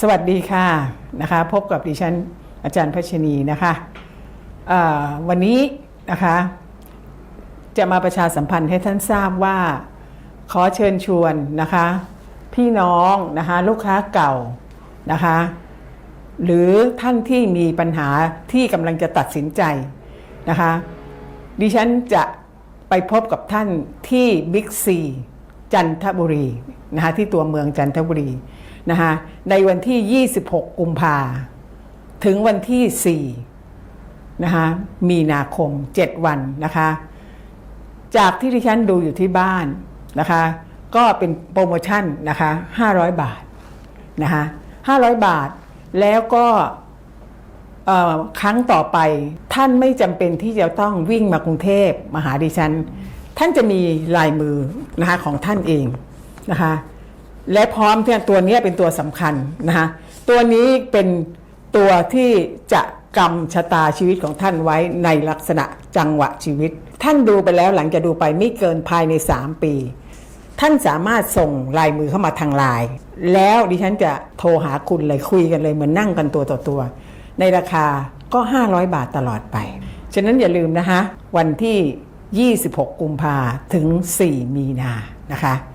สวัสดีค่ะนะคะพบกับดิฉันอาจารย์พัชนีนะคะวันนี้นะคะจะมาประชาสัมพันธ์ให้ท่านทราบว่า ขอเชิญชวนนะคะพี่น้องนะคะลูกค้าเก่านะคะหรือท่านที่มีปัญหาที่กำลังจะตัดสินใจนะคะดิฉันจะไปพบกับท่านที่บิ๊กซีจันทบุรีนะคะที่ตัวเมืองจันทบุรี นะคะในวันที่ 26 กุมภาถึงวันที่ 4 นะคะมีนาคม 7 วันนะคะ จากที่ดิฉันดูอยู่ที่บ้านนะคะ ก็เป็นโปรโมชั่นนะคะ 500 บาทนะคะ500 บาทแล้วก็ครั้งต่อไปท่านไม่จำเป็นที่จะต้องวิ่งมากรุงเทพมาหาดิฉัน ท่านจะมีลายมือนะคะของท่านเองนะคะ และพร้อมที่ตัวนี้เป็นตัวสำคัญนะคะตัวนี้เป็นตัวที่จะกำชะตาชีวิตของท่านไว้ในลักษณะจังหวะชีวิต ท่านดูไปแล้วหลังจะดูไปไม่เกินภายใน 3 ปี ท่านสามารถส่งลายมือเข้ามาทางไลน์แล้วดิฉันจะโทรหาคุณเลยคุยกันเลยเหมือนนั่งกันตัวต่อตัว ในราคาก็ 500 บาทตลอดไป ฉะนั้นอย่าลืมนะคะ วันที่ 26 กุมภาถึง 4 มีนานะคะ